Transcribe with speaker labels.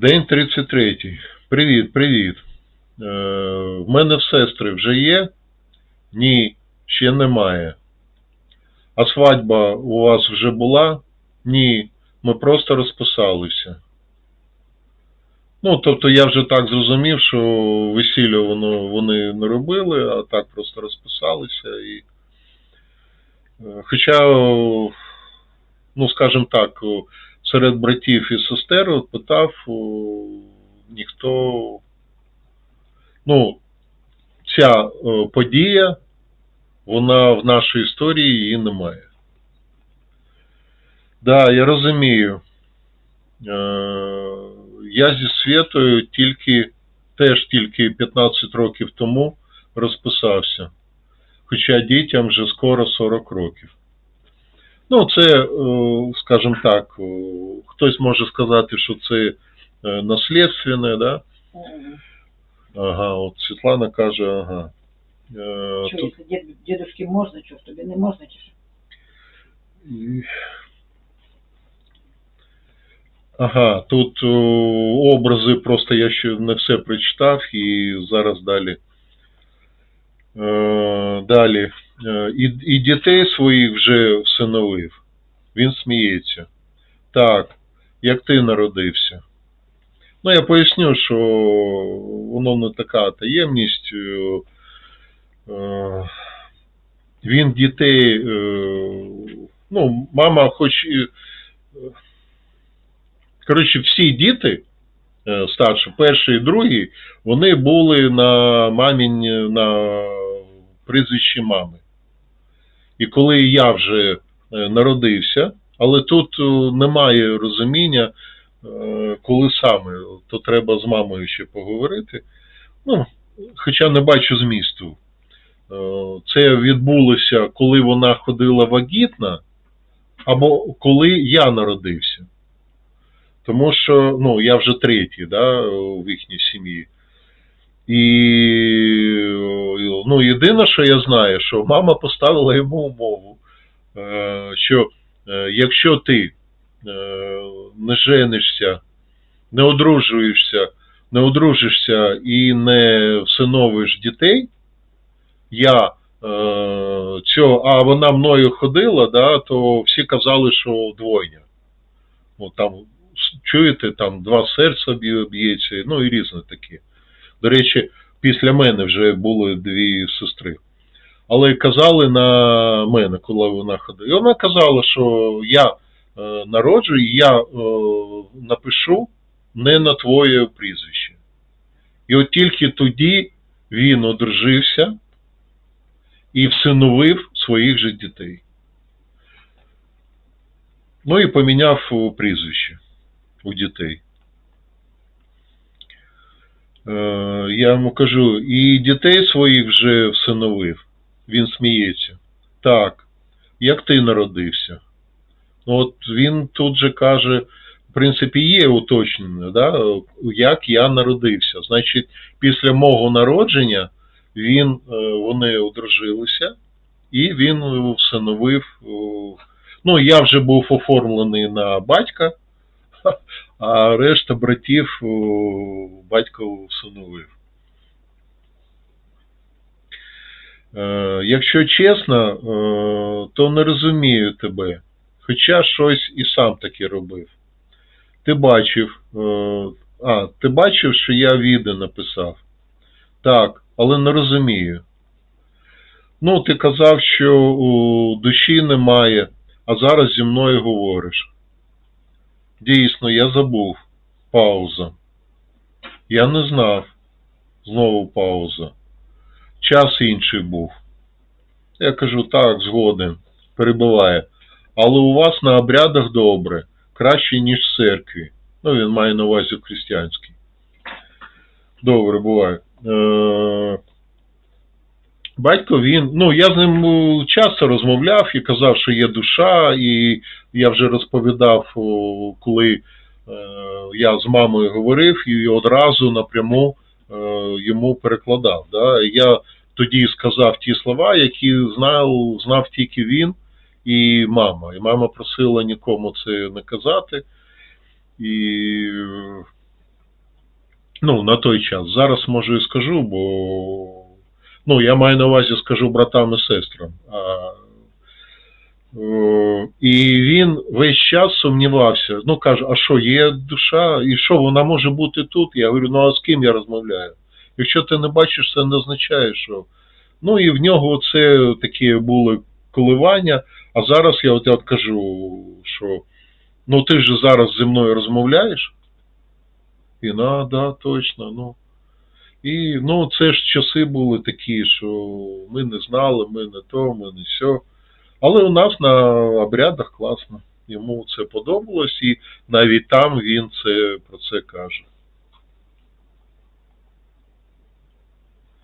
Speaker 1: День 33. Привіт, привіт. Е, в мене сестри вже є? Ні, ще немає. А свадьба у вас вже була? Ні, ми просто розписалися. Ну, тобто я вже так зрозумів, що весілля воно, вони не робили, а так просто розписалися. І... е, Хоча, ну, скажімо так, серед братів і сестер питав, ніхто. Ну, ця подія, вона в нашій історії її немає. Да, я розумію. Е, Я зі Світою тільки, теж тільки 15 років тому розписався. Хоча дітям вже скоро 40 років. Ну, це, е, скажімо так, е, хтось може сказати, що це е, наслідственне, да?
Speaker 2: Мгм.
Speaker 1: Ага, от Світлана каже, ага. Е,
Speaker 2: Що,
Speaker 1: тут-
Speaker 2: якщо дід, дідушки можна, що ж тобі не можна, чи що?
Speaker 1: І- Ага, тут о, образи просто я ще не все прочитав і зараз далі. Е, далі. Е, і, і дітей своїх вже всиновив. Він сміється. Так, як ти народився. Ну, я поясню, що воно не така таємність. Е, е, він дітей, ну, мама хоч і. Коротше, всі діти, старші, перший і другий, вони були на мамін, на прізвищі мами. І коли я вже е, народився, але тут е, немає розуміння, е, коли саме, то треба з мамою ще поговорити. Ну, хоча не бачу змісту. Це відбулося, коли вона ходила вагітна, або коли я народився. Тому що ну, я вже третій да, в їхній сім'ї. І ну, єдине, що я знаю, що мама поставила йому умову, е, що е, якщо ти е, не женишся, не одружуєшся, не одружишся і не всиновиш дітей, я цього, а вона мною ходила, да, то всі казали, що двойня. Ну, там, чуєте, там два серця б'ється, ну і різне таке. До речі, після мене вже були дві сестри. Але казали на мене, коли вона ходила. І вона казала, що я е, народжую, і я е, напишу не на твоє прізвище. І от тільки тоді він одружився і всиновив своїх же дітей. Ну і поміняв прізвище у дітей. Е, я йому кажу, і дітей своїх вже всиновив. Він сміється. Так, як ти народився? Ну, от він тут же каже, в принципі, є уточнення, да? як я народився. Значить, після мого народження він, е, вони одружилися, і він е, всиновив. Ну, я вже був оформлений на батька, а решта братів батько всиновив. Е, Якщо чесно, е, то не розумію тебе, хоча щось і сам таки робив. Ти бачив, е, а, ти бачив, що я відео написав? Так, але не розумію. Ну, ти казав, що у душі немає, а зараз зі мною говориш. Дійсно, я забув. Пауза. Я не знав. Знову пауза. Час інший був. Я кажу, так, згоден. Перебиває. Але у вас на обрядах добре, краще, ніж в церкві. Ну, він має на увазі в християнській. Добре, буває. Е, Батько він, ну я з ним е, часто розмовляв і казав, що є душа, і я вже розповідав, коли е, я з мамою говорив і одразу напряму е, йому перекладав. Да? Я тоді сказав ті слова, які знав, знав тільки він і мама. І мама просила нікому це не казати. І Ну, на той час. Зараз може і скажу, бо ну, я маю на увазі скажу братам і сестрам. А, е, і він весь час сумнівався. Ну, каже, а що, є душа? І що, вона може бути тут? Я говорю, ну а з ким я розмовляю? Якщо ти не бачиш, це не означає, що. Ну і в нього це такі були коливання. А зараз я от, я от кажу, що ну ти ж зараз зі мною розмовляєш. І на, да, точно. Ну. І ну, це ж часи були такі, що ми не знали, ми не то, ми не сьо. Але у нас на обрядах класно. Йому це подобалось, і навіть там він це про це каже.